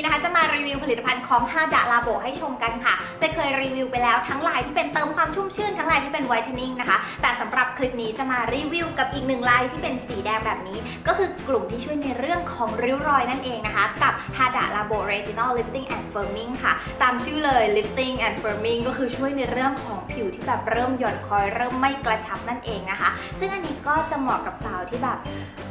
นี้นะคะจะมารีวิวผลิตภัณฑ์ของฮาดะลาโบให้ชมกันค่ะจะเคยรีวิวไปแล้วทั้งลายที่เป็นเติมความชุ่มชื่นทั้งลายที่เป็นไวท์เทนนิ่งนะคะ แต่สำหรับคลิปนี้จะมารีวิวกับอีกหนึ่งลายที่เป็นสีแดงแบบนี้ ก็คือกลุ่มที่ช่วยในเรื่องของริ้วรอยนั่นเองนะคะ กับ h a d a Labo Retinol Lifting and Firming ค่ะ ตามชื่อเลย Lifting and Firming ก็คือช่วยในเรื่องของผิวที่แบบเริ่มหย่อนคอยเริ่มไม่กระชับนั่นเองนะคะ ซึ่งอันนี้ก็จะเหมาะกับสาวที่แบบ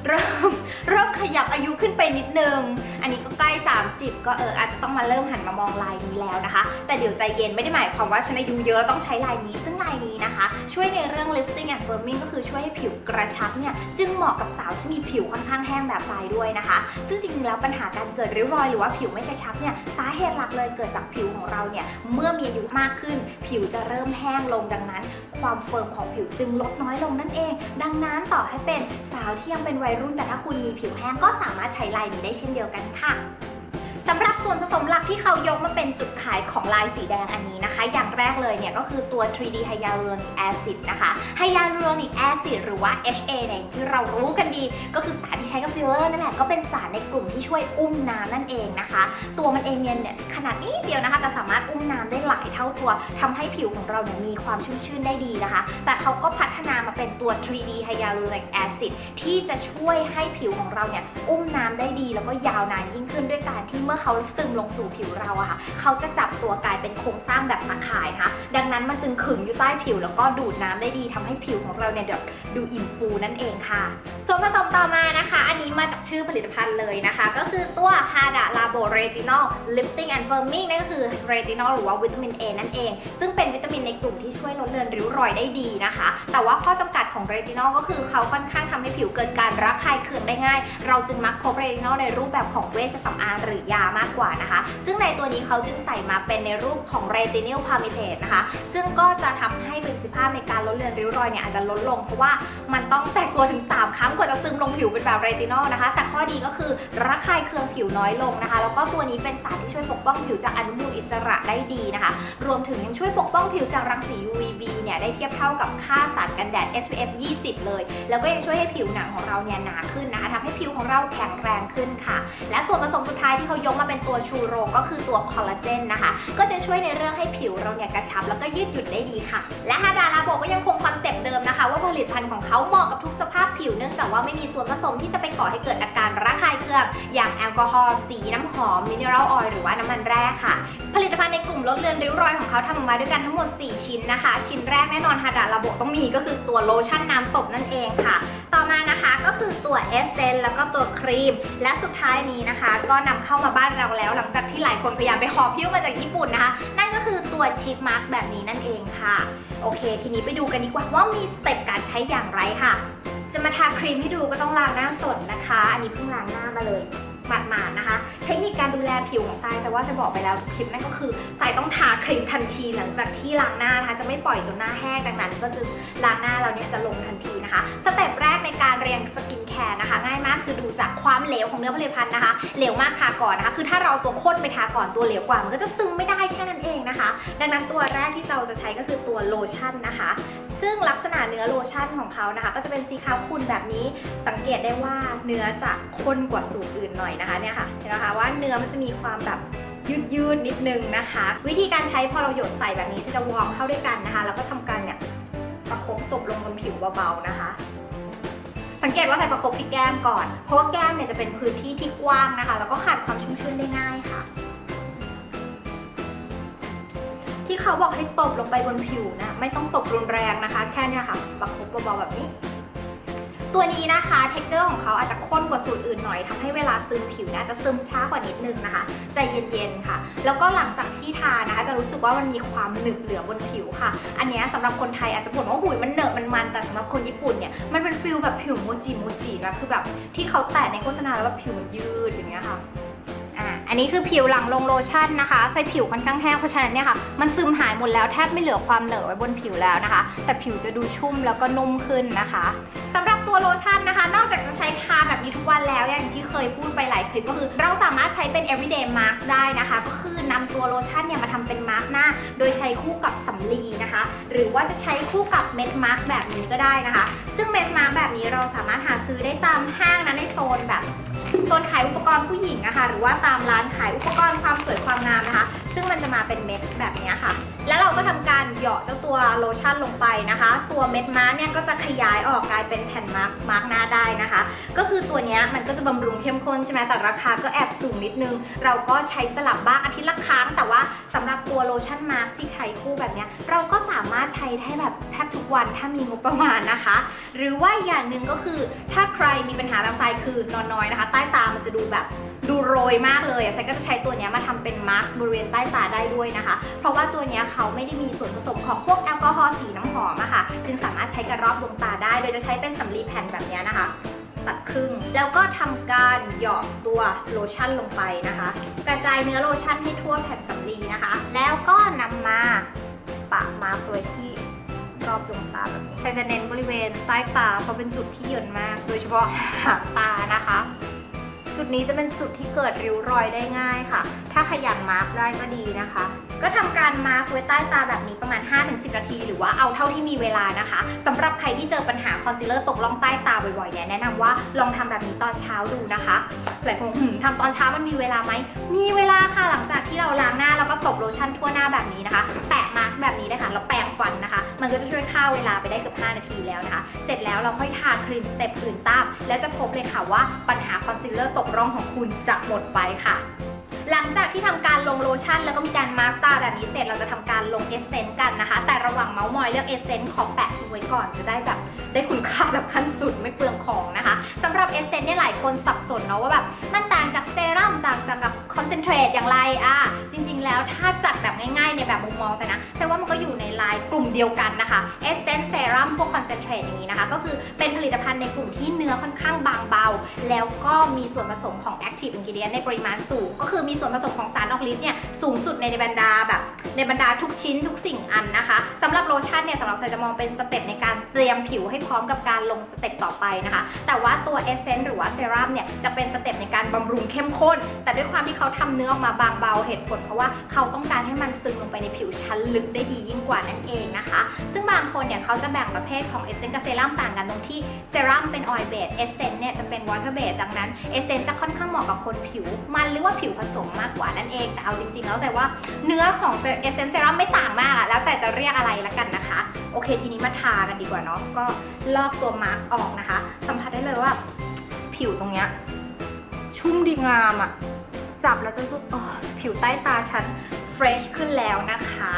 เริ่มเริ่มขยับอายุขึ้นไปนิดนึง อันนี้ก็ใกล้ 30ก็เอออาจจะต้องมาเริ่มหันมามองลายนี้แล้วนะคะ แต่เดี๋ยวใจเย็นไม่ได้หมายความว่าฉันอายุเยอะแล้วต้องใช้ลายนี้ ซึ่งลายนี้นะคะ ช่วยในเรื่อง lifting and firming ก็คือช่วยให้ผิวกระชับเนี่ยจึงเหมาะกับสาวที่มีผิวค่อนข้างแห้งแบบทรายด้วยนะคะ ซึ่งจริงๆแล้วปัญหาการเกิดริ้วรอยหรือว่าผิวไม่กระชับเนี่ยสาเหตุหลักเลยเกิดจากผิวของเราเนี่ยเมื่อมีอายุมากขึ้น ผิวจะเริ่มแห้งลงดังนั้น ความเฟิร์มของผิวจึงลดน้อยลงนั่นเอง ดังนั้นต่อให้เป็นสาวที่ยังเป็นวัยรุ่นแต่ถ้าคุณมีผิวแห้งก็สามารถใช้ลายนี้ได้เช่นเดียวกันค่ะ สำหรับส่วนผสมหลักที่เขายกมาเป็นจุดขายของลายสีแดงอันนี้นะคะ อย่างแรกเลยเนี่ยก็คือตัว 3D Hyaluronic Acid นะคะ Hyaluronic Acid หรือว่า HA เนี่ยที่เรารู้กันดี ก็คือสารที่ใช้กับฟิลเลอร์นั่นแหละ ก็เป็นสารในกลุ่มที่ช่วยอุ้มน้ำนั่นเองนะคะ ตัวมันเองเนี่ยขนาดนี้เดียวนะคะ แต่สามารถอุ้มน้ำได้หลายเท่าตัวทำให้ผิวของเราเนี่ยมีความชุ่มชื่นได้ดีนะคะ แต่เขาก็พัฒนามาเป็นตัว 3D Hyaluronic Acid ที่จะช่วยให้ผิวของเราเนี่ยอุ้มน้ำได้ดี แล้วก็ยาวนานยิ่งขึ้นด้วยการที่เมื่อเขาซึมลงสู่ผิวเราอะค่ะ เขาจะจับตัวกลายเป็นโครงสร้างแบบตะข่ายนะคะดังนั้นมันจึงขึงอยู่ใต้ผิว แล้วก็ดูดน้ำได้ดีทำให้ผิวของเราเนี่ยเดี๋ยวดูอิ่มฟูนั่นเองค่ะ ส่วนผสมต่อมานะคะ อันนี้มาจากชื่อผลิตภัณฑ์เลยนะคะ ก็คือตัว Hada Labo Retinol Lifting and Firming นั่นก็คือ Retinol หรือว่าวิตามิน A นั่นเอง ซึ่งเป็นวิตามินในกลุ่มที่ช่วยลดเลือนริ้วรอยได้ดีนะคะ แต่ว่าข้อจำกัดของ Retinol ก็คือเขาค่อนข้างทำให้ผิวเกิดการระคายเคืองได้ง่าย เราจึงมักพบ Retinol ในรูปแบบของเวชสำอางหรือยามากกว่านะคะ ซึ่งในตัวนี้เขาจึงใส่มาเป็นในรูปของ Retinol Palmitate นะคะ ซึ่งก็จะทำให้ประสิทธิภาพในการลดเลือนริ้วรอยเนี่ยอาจจะลดลง เพราะว่ามันต้องแตกตัวถึง 3 ครั้งกว่าจะซึมลงผิวเป็นแบบเรตินอลนะคะ แต่ข้อดีก็คือระคายเคืองผิวน้อยลงนะคะ แล้วก็ตัวนี้เป็นสารที่ช่วยปกป้องผิวจากอนุมูลอิสระได้ดีนะคะ รวมถึงยังช่วยปกป้องผิวจากรังสี UVB เนี่ยได้เทียบเท่ากับค่าสารกันแดด SPF 20 เลย แล้วก็ยังช่วยให้ผิวหนังของเราเนี่ยหนาขึ้นนะคะทำให้ผิวของเราแข็งแรงขึ้นค่ะ และส่วนผสมสุดท้ายที่เขายกมาเป็นตัวชูโรงก็คือตัวคอลลาเจนนะคะ ก็จะช่วยในเรื่องให้ผิวเราเนี่ยกระชับ แล้วก็ยืดหยุ่นได้ดีค่ะ และฮาดาลาโบก็ยังคงคอนเซปต์เดิมนะคะ ว่าผลิตภัณฑ์ของเขาเหมาะกับทุกสภาพผิวเนื่องจากว่าไม่มีส่วนผสมที่จะไปก่อให้เกิดอาการระคายเคืองอย่างแอลกอฮอล์สีน้ำหอมมิเนอรัลออยล์หรือว่าน้ำมันแร่ค่ะผลิตภัณฑ์ในกลุ่มลดเลือนริ้วรอยของเขาทำออกมาด้วยกันทั้งหมด 4 ชิ้นนะคะ ชิ้นแรกแน่นอนฮาดาลาโบต้องมีก็คือตัวโลชั่นน้ำตบนั่นเองค่ะ ต่อมานะคะก็คือตัวเอสเซนแล้วก็ตัวครีม และสุดท้ายนี้นะคะ ก็นำเข้ามาบ้านเราแล้ว หลังจากที่หลายคนพยายามไปหอบพิ้วมาจากญี่ปุ่นนะคะ นั่นก็คือตัวชีทมาร์กแบบนี้นั่นเองค่ะ โอเค ทีนี้ไปดูกันดีกว่าว่ามีสเต็ปการใช้อย่างไรค่ะ จะมาทาครีมให้ดูก็ต้องล้างหน้าสดนะคะ อันนี้เพิ่งล้างหน้ามาเลย หมาดๆนะคะ เทคนิคการดูแลผิวของทรายแต่ว่าจะบอกไปแล้วคลิปนั่นก็คือทรายต้องทาครีมทันทีหลังจากที่ล้างหน้านะคะจะไม่ปล่อยจนหน้าแห้งดังนั้น ก็จึงล้างหน้าเราเนี่ยจะลงทันทีนะคะสเต็ปแรกในการเรียงสกินแคร์นะคะ ง่ายมากคือดูจากความเหลวของเนื้อผลิตภัณฑ์นะคะเหลวมากทาก่อนนะคะ คือถ้าเราเอาตัวข้นไปทาก่อนตัวเหลวกว่ามันก็จะซึมไม่ได้แค่นั้นเองนะคะ ดังนั้นตัวแรกที่เราจะใช้ก็คือตัวโลชั่นนะคะ ซึ่งลักษณะเนื้อโลชั่นของเขานะคะ ก็จะเป็นสีขาวขุ่นแบบนี้ สังเกตได้ว่าเนื้อจะข้นกว่าสูตรอื่นหน่อยนะคะเนี่ยค่ะเห็นไหมคะว่าเนื้อมันจะมีความแบบยืดยืดนิดนึงนะคะ วิธีการใช้พอเราหยดใส่แบบนี้จะวอร์มเข้าด้วยกันนะคะ แล้วก็ทำการเนี่ยประคบตบลงบนผิวเบาๆนะคะ สังเกตว่าใส่ประคบที่แก้มก่อน เพราะว่าแก้มเนี่ยจะเป็นพื้นที่ที่กว้างนะคะ แล้วก็ขาดความชุ่มชื้นได้ง่ายค่ะ ที่เขาบอกให้ตบลงไปบนผิวนะไม่ต้องตบรุนแรงนะคะ แค่เนี้ยค่ะประคบเบาๆแบบนี้ ตัวนี้นะคะเท็กเจอร์ของเขาอาจจะข้นกว่าสูตรอื่นหน่อยทำให้เวลาซึมผิวนะจะซึมช้ากว่านิดนึงนะคะ ใจเย็นๆค่ะ แล้วก็หลังจากที่ทานะคะ จะรู้สึกว่ามันมีความหนึบเหลือบนผิวค่ะ อันเนี้ยสำหรับคนไทยอาจจะบ่นว่าหุยมันเหนอะมันมันแต่สำหรับคนญี่ปุ่นเนี่ยมันเป็นฟิลแบบผิวโมจิโมจินะคือแบบที่เขาแตะในโฆษณาแล้วแบบผิวมันยืดอย่างเงี้ยค่ะ อันนี้คือผิวหลังลงโลชั่นนะคะ ใส่ผิวค่อนข้างแห้งเพราะฉะนั้นเนี่ยค่ะ มันซึมหายหมดแล้วแทบไม่เหลือความเหนอะไว้บนผิวแล้วนะคะ แต่ผิวจะดูชุ่มแล้วก็นุ่มขึ้นนะคะสำหรับตัวโลชั่นนะคะ นอกจากจะใช้ทาแบบนี้ทุกวันแล้วอย่างที่เคยพูดไปหลายคลิปก็คือ เราสามารถใช้เป็น everyday mask ได้นะคะ ก็คือนำตัวโลชั่นเนี่ยมาทำเป็นมาร์กหน้า โดยใช้คู่กับสำลีนะคะ หรือว่าจะใช้คู่กับเม็ดมาร์กแบบนี้ก็ได้นะคะ ซึ่งเม็ดมาร์กแบบนี้เราสามารถหาซื้อได้ตามห้างนะในโซนแบบ โซนขายอุปกรณ์ผู้หญิงนะคะหรือว่าตามร้านขายอุปกรณ์ความสวยความงามนะคะ ซึ่งมันจะมาเป็นเม็ดแบบนี้ค่ะ แล้วเราก็ทำการเหยาะเจ้าตัวโลชั่นลงไปนะคะ ตัวเม็ดมาร์กเนี่ยก็จะขยายออกกลายเป็นแผ่นมาร์กมาร์กหน้าได้นะคะ ก็คือตัวนี้มันก็จะบำรุงเข้มข้นใช่ไหมแต่ราคาก็แอบสูงนิดนึง เราก็ใช้สลับบ้างอาทิตย์ละครั้ง แต่ว่าสำหรับตัวโลชั่นมาร์กที่ใช้คู่แบบนี้เราก็สามารถใช้ได้แบบแทบทุกวันถ้ามีงบประมาณนะคะ หรือว่าอย่างหนึ่งก็คือถ้าใครมีปัญหาแบางไซคือ นอนน้อยนะคะ ใต้ตามันจะดูแบบ ดูโรยมากเลยอะไซก็จะใช้ตัวนี้มาทำเป็นมาร์กบริเวณใต้ตาได้ด้วยนะคะ เพราะว่าตัวนี้เขาไม่ได้มีส่วนผสมของพวกแอลกอฮอล์สีน้ำหอมอะค่ะ จึงสามารถใช้กับรอบดวงตาได้ โดยจะใช้เป็นสำลีแผ่นแบบนี้นะคะตัดครึ่ง แล้วก็ทำการหยอดตัวโลชั่นลงไปนะคะ กระจายเนื้อโลชั่นให้ทั่วแผ่นสำลีนะคะ แล้วก็นำมาปะมาสวยที่รอบดวงตาแบบนี้แต่จะเน้นบริเวณใต้ตาเพราะเป็นจุดที่หย่อนมาก โดยเฉพาะหางตานะคะ จุดนี้จะเป็นจุดที่เกิดริ้วรอยได้ง่ายค่ะ ถ้าขยันมาร์กได้ก็ดีนะคะ ก็ทำการมาร์กไว้ใต้ตาแบบนี้ประมาณ 5-10 นาที หรือว่าเอาเท่าที่มีเวลานะคะสำหรับใครที่เจอปัญหาคอนซีลเลอร์ตกล่องใต้ตาบ่อยๆเนี่ยแนะนำว่าลองทำแบบนี้ตอนเช้าดูนะคะหลายคนหืมทำตอนเช้ามันมีเวลาไหมมีเวลาค่ะหลังจากที่เราล้างหน้าแล้วก็ตบโลชั่นทั่วหน้าแบบนี้นะคะ แปะมา แบบนี้ได้ค่ะแล้วแปรงฟันนะคะ มันก็จะช่วยฆ่าเวลาไปได้เกือบ5นาทีแล้วนะคะ เสร็จแล้วเราค่อยทาครีมสเต็ปอื่นตามแล้วจะพบเลยค่ะว่าปัญหาคอนซีลเลอร์ตกร่องของคุณจะหมดไปค่ะหลังจากที่ทำการลงโลชั่นแล้วก็มีการมาสก์ตาแบบนี้เสร็จเราจะทำการลงเอสเซนต์กันนะคะ แต่ระหว่างเมาส์มอยเลือกเอสเซนต์ขอแปะทิ้งไว้ก่อนจะได้แบบได้คุณค่าแบบขั้นสุดไม่เปลืองของนะคะสำหรับเอสเซนต์เนี่ยหลายคนสับสนเนาะว่าแบบมันต่างจากเซรั่มต่างจากกับคอนเซนเทรตอย่างไรอะ แล้วถ้าจัดแบบง่ายๆ ในแบบมุมมองแต่นะแสดงว่ามันก็อยู่ในไลน์กลุ่มเดียวกันนะคะเอสเซนต์เซรั่มพวกคอนเซนเทรตอย่างนี้นะคะ ก็คือเป็นผลิตภัณฑ์ในกลุ่มที่เนื้อค่อนข้างบางเบา แล้วก็มีส่วนผสมของ Active Ingredient ในปริมาณสูง ก็คือมีส่วนผสมของสารออกฤทธิ์เนี่ยสูงสุดในบรรดาแบบในบรรดาทุกชิ้นทุกสิ่งอันนะคะสำหรับโลชั่นเนี่ยสำหรับใส่จะมองเป็นสเต็ปในการเตรียมผิวให้พร้อมกับการลงสเต็ปต่อไปนะคะ แต่ว่าตัวเอเซนต์หรือว่าเซรั่มเนี่ยจะเป็นสเต็ปในการบำรุงเข้มข้น แต่ด้วยความที่เขาทำเนื้อออกมาบางเบาเหตุผลเพราะว่าเขาต้องการให้มันซึมลงไปในผิวชั้นลึกได้ดียิ่งกว่านั่นเองนะคะ ซึ่งบางคนเนี่ยเขาจะแบ่งประเภทของเอเซนต์กับเซรั่มต่างกันตรงที่เซรั่มเป็นออยล์เบสเอเซนต์เนี่ยจะเป็นวอเตอร์เบสดังนั้นเอเซนต์จะค่อนข้างเหมาะกับคนผิว มันหรือว่าผิวผสมมากกว่านั่นเองแต่เอาจริงๆแล้วแต่ว่าเนื้อของเอเซนต์เซรั่มไม่ต่างมากอะแล้วแต่จะเรียกอะไรละกันนะคะ โอเคทีนี้มาทากันดีกว่าเนาะก็ลอกตัวมาสก์ออกนะคะ สัมผัสได้เลยว่า ผิวตรงเนี้ยชุ่มดีงามอะ จับแล้วจะรู้สึกอ๋อผิวใต้ตาฉันเฟรชขึ้นแล้วนะคะ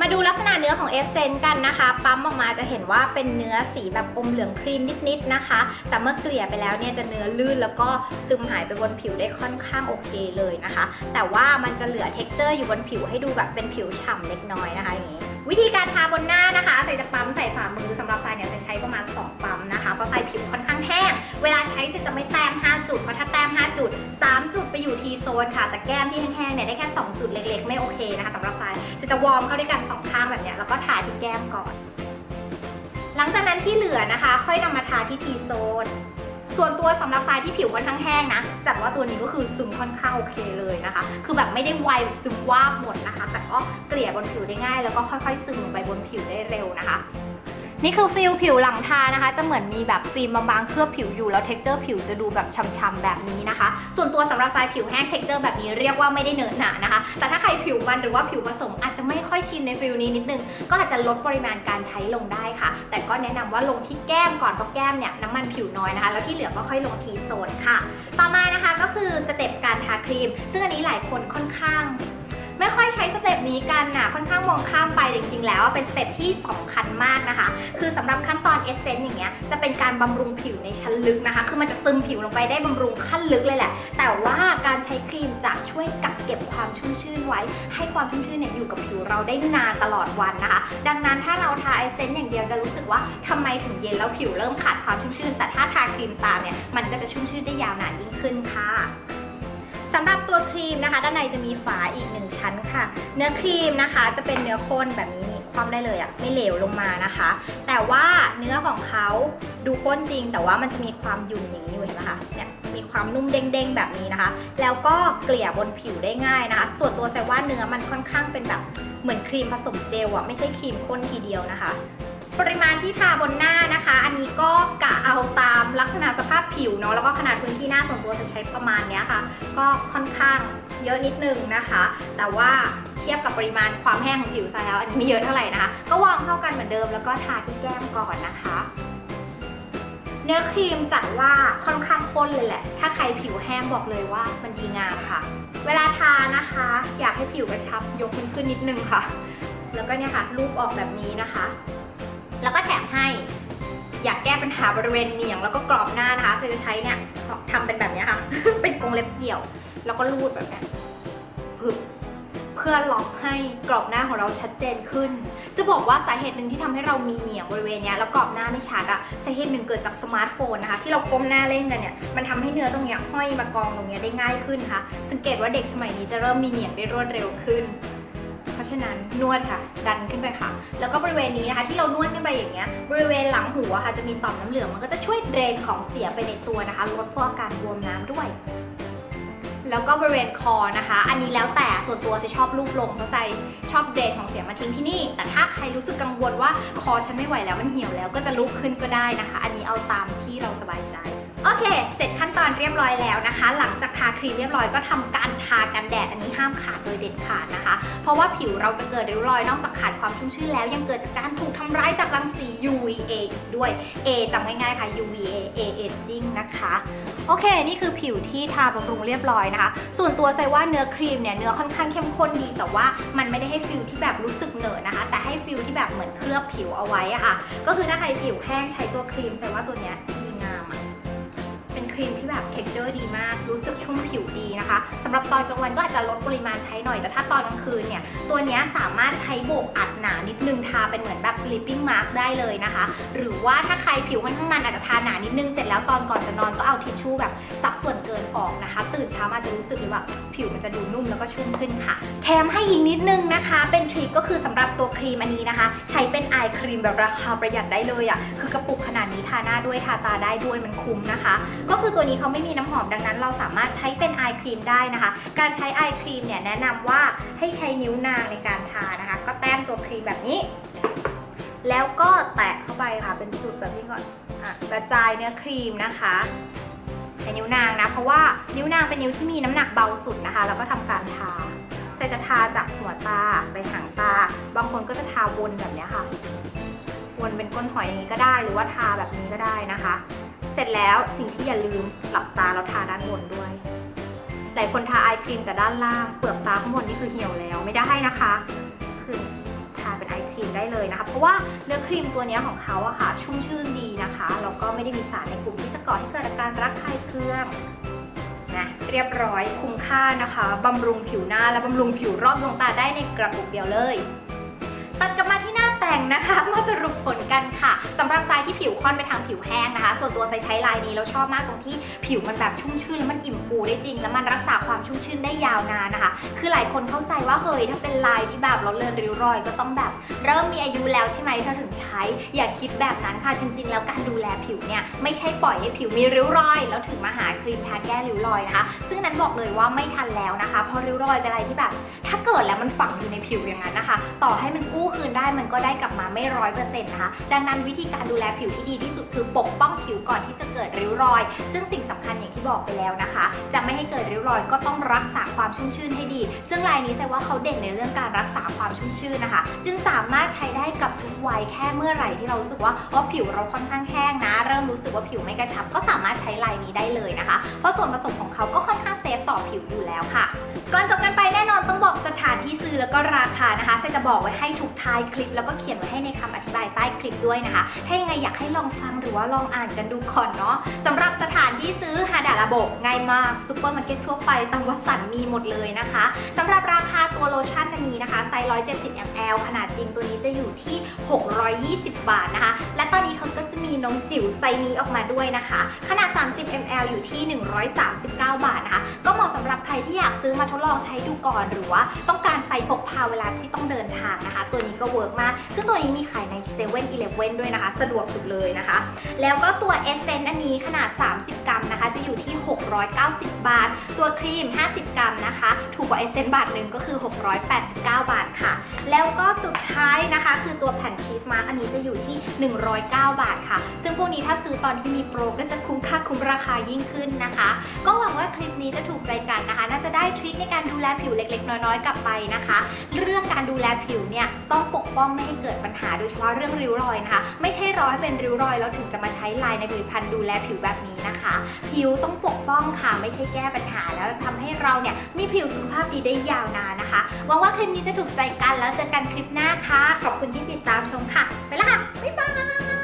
มาดูลักษณะเนื้อของเอสเซนต์กันนะคะ ปั๊มออกมาจะเห็นว่าเป็นเนื้อสีแบบอมเหลืองครีมนิดๆนะคะ แต่เมื่อเกลี่ยไปแล้วเนี่ยจะเนื้อลื่นแล้วก็ซึมหายไปบนผิวได้ค่อนข้างโอเคเลยนะคะ แต่ว่ามันจะเหลือเท็กเจอร์อยู่บนผิวให้ดูแบบเป็นผิวฉ่ำเล็กน้อยนะคะอย่างนี้วิธีการทาบนหน้านะคะใส่จะปั๊มใส่ฝ่ามือสำหรับทรายเนี่ยจะใช้ประมาณ 2 ปั๊มนะคะเพราะทรายผิวค่อนข้างแห้ง เวลาใช้เสร็จจะไม่แต้ม 5 จุด เพราะถ้าแต้ม 5 จุด3จุด อยู่ทีโซนค่ะ แต่แก้มที่แห้งๆเนี่ยได้แค่ 2 จุดเล็กๆ ไม่โอเคนะคะสำหรับทรายจะจะวอร์มเข้าด้วยกันสองข้างแบบเนี้ยแล้วก็ทาที่แก้มก่อน หลังจากนั้นที่เหลือนะคะ ค่อยนำมาทาที่ทีโซนส่วนตัวสำหรับทรายที่ผิวค่อนข้างแห้งนะจัดว่าตัวนี้ก็คือซึมค่อนข้างโอเคเลยนะคะ คือแบบไม่ได้ไวแบบซึมวาบหมดนะคะ แต่ก็เกลี่ยบนผิวได้ง่าย แล้วก็ค่อยๆซึมลงไปบนผิวได้เร็วนะคะ นี่คือฟิลผิวหลังทานะคะ จะเหมือนมีแบบฟิล์มบางๆเคลือบผิวอยู่แล้วเท็กเจอร์ผิวจะดูแบบช่ำๆแบบนี้นะคะ ส่วนตัวสำหรับทรายผิวแห้งเท็กเจอร์แบบนี้เรียกว่าไม่ได้เหนอะหนานะคะ แต่ถ้าใครผิวมันหรือว่าผิวผสมอาจจะไม่ค่อยชินในฟิลนี้นิดนึง ก็อาจจะลดปริมาณการใช้ลงได้ค่ะ แต่ก็แนะนำว่าลงที่แก้มก่อนเพราะแก้มเนี่ยน้ำมันผิวน้อยนะคะ แล้วที่เหลือก็ค่อยลงทีโซนค่ะ ต่อมานะคะก็คือสเต็ปการทาครีม ซึ่งอันนี้หลายคนค่อนข้าง ไม่ค่อยใช้สเต็ปนี้กันนะค่อนข้างมองข้ามไปจริงๆ แล้วเป็นสเต็ปที่สำคัญมากนะคะ คือสำหรับขั้นตอนเอเซนต์อย่างเงี้ยจะเป็นการบำรุงผิวในชั้นลึกนะคะ คือมันจะซึมผิวลงไปได้บำรุงขั้นลึกเลยแหละ แต่ว่าการใช้ครีมจะช่วยกักเก็บความชุ่มชื่นไว้ ให้ความชุ่มชื่นเนี่ยอยู่กับผิวเราได้นานตลอดวันนะคะ ดังนั้นถ้าเราทาเอเซนต์อย่างเดียวจะรู้สึกว่าทำไมถึงเย็นแล้วผิวเริ่มขาดความชุ่มชื่น แต่ถ้าทาครีมตามเนี่ยมันก็จะชุ่มชื่นได้ยาวนานยิ่งขึ้นค่ะ สำหรับตัวครีมนะคะ ด้านในจะมีฝาอีกหนึ่งชั้นค่ะ เนื้อครีมนะคะ จะเป็นเนื้อข้นแบบนี้มีคว่ำได้เลยอะไม่เหลวลงมานะคะ แต่ว่าเนื้อของเขาดูข้นจริง แต่ว่ามันจะมีความยุ่นอย่างนี้อยู่เห็นไหมคะเนี่ยมีความนุ่มเด้งๆแบบนี้นะคะ แล้วก็เกลี่ยบนผิวได้ง่ายนะคะ ส่วนตัวแซว่าเนื้อมันค่อนข้างเป็นแบบเหมือนครีมผสมเจลอะไม่ใช่ครีมข้นทีเดียวนะคะ ปริมาณที่ทาบนหน้านะคะ อันนี้ก็กะเอาตามลักษณะสภาพผิวเนาะแล้วก็ขนาดพื้นที่หน้าส่วนตัวจะใช้ประมาณเนี้ยค่ะ ก็ค่อนข้างเยอะนิดนึงนะคะ แต่ว่าเทียบกับปริมาณความแห้งของผิวซะแล้ว อันนี้ไม่เยอะเท่าไหร่นะคะก็วางเท่ากันเหมือนเดิมแล้วก็ทาที่แก้มก่อนนะคะ เนื้อครีมจัดว่าค่อนข้างข้นเลยแหละ ถ้าใครผิวแห้งบอกเลยว่ามันดีงามค่ะ เวลาทานะคะ อยากให้ผิวกระชับยกมันขึ้นนิดนึงค่ะ แล้วก็เนี่ยค่ะรูปออกแบบนี้นะคะ แล้วก็แถมให้ อยากแก้ปัญหาบริเวณเหนียง แล้วก็กรอบหน้านะคะเซจะใช้เนี่ยทำเป็นแบบนี้ค่ะ เป็นกรงเล็บเกี่ยว แล้วก็รูดแบบนี้เพื่อล็อกให้กรอบหน้าของเราชัดเจนขึ้น จะบอกว่าสาเหตุหนึ่งที่ทำให้เรามีเหนียงบริเวณนี้แล้วกรอบหน้าไม่ชัดอะสาเหตุหนึ่งเกิดจากสมาร์ทโฟนนะคะ ที่เราก้มหน้าเล่นกันเนี่ยมันทำให้เนื้อตรงเนี้ยห้อยมากองตรงเนี้ยได้ง่ายขึ้นค่ะสังเกตว่าเด็กสมัยนี้จะเริ่มมีเหนียงได้รวดเร็วขึ้นะฉะนั้นนวดค่ะ ดันขึ้นไปค่ะ แล้วก็บริเวณนี้นะคะ ที่เรานวดขึ้นไปอย่างเงี้ย บริเวณหลังหูอะค่ะจะมีต่อมน้ำเหลือง มันก็จะช่วยเดรนของเสียไปในตัวนะคะ ลดพวกอาการบวมน้ำด้วยแล้วก็บริเวณคอนะคะ อันนี้แล้วแต่ส่วนตัวจะชอบรูปลงเพราะใจชอบเดรนของเสียมาทิ้งที่นี่ แต่ถ้าใครรู้สึกกังวลว่าคอฉันไม่ไหวแล้วมันเหี่ยวแล้วก็จะลุกขึ้นก็ได้นะคะ อันนี้เอาตามที่เราสบายใจ โอเค เสร็จขั้นตอนเรียบร้อยแล้วนะคะ หลังจากทาครีมเรียบร้อยก็ทำการทากันแดดอันนี้ห้ามขาดโดยเด็ดขาดนะคะ เพราะว่าผิวเราจะเกิดริ้วรอยนอกจากขาดความชุ่มชื้นแล้ว ยังเกิดจากการถูกทำร้ายจากรังสี UVA อีกด้วย A จำง่ายๆค่ะ UVA A aging นะคะ โอเค นี่คือผิวที่ทาบำรุงเรียบร้อยนะคะ ส่วนตัวใจว่าเนื้อครีมเนี่ยเนื้อค่อนข้างเข้มข้นดีแต่ว่ามันไม่ได้ให้ฟิลที่แบบรู้สึกเหนอะนะคะ แต่ให้ฟิลที่แบบเหมือนเคลือบผิวเอาไว้อะค่ะ ก็คือถ้าใครผิวแห้งใช้ตัวครีมใจว่าตัวเนี้ยดี ครีมที่แบบเท็กเจอร์ดีมาก รู้สึกชุ่มผิวดีนะคะสำหรับตอนกลางวันก็อาจจะลดปริมาณใช้หน่อย แต่ถ้าตอนกลางคืนเนี่ย ตัวนี้สามารถใช้โบกอัดหนานิดนึงทาเป็นเหมือนแบบ sleeping mask ได้เลยนะคะ หรือว่าถ้าใครผิวค่อนข้างมันอาจจะทาหนานิดนึงเสร็จแล้วตอนก่อนจะนอนก็เอาทิชชู่แบบซับส่วนเกินออกนะคะ ตื่นเช้ามาจะรู้สึกเลยว่าผิวมันจะดูนุ่มแล้วก็ชุ่มขึ้นค่ะ แถมให้อีกนิดนึงนะคะ เป็นทริคก็คือสำหรับตัวครีมอันนี้นะคะ ใช้เป็นไอครีมแบบราคาประหยัดได้เลยอะ่ะคือกระปุกขนาดนี้ทาหน้าด้วยทาตาได้ด้วยมันคุ้มนะคะ ก็คืือตัวนี้เขาไม่มีน้ำหอมดังนั้น เราสามารถใช้เป็นไอครีมได้นะคะ การใช้ไอครีมเนี่ยแนะนำว่าให้ใช้นิ้วนางในการทานะคะ ก็แต้มตัวครีมแบบนี้ แล้วก็แตะเข้าไปค่ะเป็นจุดแบบนี้ก่อนอะกระจายเนื้อครีมนะคะใช้นิ้วนางนะเพราะว่านิ้วนางเป็นนิ้วที่มีน้ำหนักเบาสุดนะคะ แล้วก็ทำการทาใส่จะทาจากหัวตาไปหางตา บางคนก็จะทาวนแบบนี้ค่ะวนเป็นก้นหอยอย่างนี้ก็ได้ หรือว่าทาแบบนี้ก็ได้นะคะ เสร็จแล้วสิ่งที่อย่าลืมหลับตาแล้วทาด้านบนด้วย หลายคนทาไอครีมแต่ด้านล่างเปลือกตาข้างบนนี่คือเหี่ยวแล้วไม่ได้นะคะคือทาเป็นไอครีมได้เลยนะคะ เพราะว่าเนื้อครีมตัวนี้ของเขาอะค่ะ ชุ่มชื่นดีนะคะแล้วก็ไม่ได้มีสารในกลุ่มที่จะก่อให้เกิดอาการรักใครเครื่องนะเรียบร้อยคุ้มค่านะคะบำรุงผิวหน้าและบำรุงผิวรอบดวงตาได้ในกระปุกเดียวเลย แต่งนะคะมาสรุปผลกันค่ะสำหรับทรายที่ผิวค่อนไปทางผิวแห้งนะคะ ส่วนตัวทรายใช้ลายนี้แล้วชอบมากตรงที่ผิวมันแบบชุ่มชื่นแล้วมันอิ่มฟูได้จริง แล้วมันรักษาความชุ่มชื่นได้ยาวนานนะคะ คือหลายคนเข้าใจว่าเฮ้ยถ้าเป็นลายที่แบบเราเลือนริ้วรอยก็ต้องแบบ เริ่มมีอายุแล้วใช่ไหมเธอถึงใช้ อย่าคิดแบบนั้นค่ะจริง ๆ แล้วการดูแลผิวเนี่ยไม่ใช่ปล่อยให้ผิวมีริ้วรอย แล้วถึงมาหาครีมทาแก้ริ้วรอยนะคะ ซึ่งนั้นบอกเลยว่าไม่ทันแล้วนะคะเพราะริ้วรอยเป็นอะไรที่แบบ ถ้าเกิดแล้วมันฝังอยู่ในผิวอย่างนั้นนะคะ ต่อให้มันกู้คืนได้มันก็ได้กลับมาไม่ร้อยเปอร์เซ็นต์นะคะ ดังนั้นวิธีการดูแลผิวที่ดีที่สุดคือปกป้องผิวก่อนที่จะเกิดริ้วรอย ซึ่งสิ่งสำคัญอย่างที่บอกไปแล้วนะคะ จะไม่ให้เกิดริ้วรอยก็ต้องรักษาความชุ่มชื่นให้ดี ซึ่งลายนี้แสดงว่าเขาเด่นในเรื่องการรักษาความชุ่มชื่นนะคะ จึงสามารถใช้ได้กับทุกวัยแค่เมื่อไหร่ที่เรารู้สึกว่าอ๋อผิวเราค่อนข้างแห้งนะ เริ่มรู้สึกว่าผิวไม่กระชับ ก็สามารถใช้ลายนี้ได้เลยนะคะ เพราะส่วนผสมของเขาก็ ซฟต่อผิวอยู่แล้วค่ะ ก่อนจบกันไปแน่นอนต้องบอกสถานที่ซื้อแล้วก็ราคานะคะเซจะบอกไว้ให้ทุกท้ายคลิป แล้วก็เขียนไว้ให้ในคำอธิบายใต้คลิปด้วยนะคะ ถ้ายังไงอยากให้ลองฟังหรือว่าลองอ่านกันดูก่อนเนาะสำหรับสถานที่ซื้อฮาดาระบบง่ายมากซุปเปอร์มาร์เก็ตทั่วไปตามวัสันมีหมดเลยนะคะสำหรับราคาตัวโลชั่นอันนี้นะคะไซส์ 170 ml ขนาดจริงตัวนี้จะอยู่ที่ 620 บาทนะคะ และตอนนี้เขาก็จะมีน้องจิ๋วไซส์นี้ออกมาด้วยนะคะ ขนาด 30 ml อยู่ที่ 139 บาทนะคะก็เหมาะสำหรับใครที่อยากซื้อมาทดลองใช้ดูก่อน หรือว่าต้องการใส่พกพาเวลาที่ต้องเดินทางนะคะ ตัวนี้ก็เวิร์กมาก ซึ่งตัวนี้มีขายใน7 e เ e ่ e อด้วยนะคะ สะดวกสุดเลยนะคะ แล้วก็ตัวเอเซนอันนี้ขนาด 30 กรัมนะคะ จะอยู่ที่ 690 บาท ตัวครีม 50 กรัมนะคะ ถูกกว่าเอเซนบาทหนึ่งก็คือ 689 บาทค่ะ แล้วก็สุดท้ายนะคะ คือตัวแผ่นชีสมาร์กอันนี้จะอยู่ที่ 109 บาทค่ะ ซึ่งพวกนี้ถ้าซื้อตอนที่มีโปรก็จะคุ้มค่าคุ้มราคายิ่งขึ้นนะคะ ก็หวังว่าคลิปนี้จะถูกใจกันนะคะ น่าจะได้ทริคในการดูแลผิวเล็ก ๆ น้อยๆ กลับไปนะคะ เรื่องการดูแลผิวเนี่ยต้องปกป้องไม่ให้เกิดปัญหาโดยเฉพาะเรื่องริ้วรอยนะคะ ไม่ใช่ร้อให้เป็นริ้วรอยแล้วถึงจะมาใช้ไลน์ในผลิตภัณฑ์ดูแลผิวแบบนี้นะคะ ผิวต้องปกป้องค่ะไม่ใช่แก้ปัญหา แล้วทำให้เราเนี่ยมีผิวสุขภาพดีได้ยาวนานนะคะหวังว่าคลิปนี้จะถูกใจกันแล้วเจอกันคลิปหน้าค่ะ ขอบคุณที่ติดตามชมค่ะ ไปละค่ะ บ๊ายบาย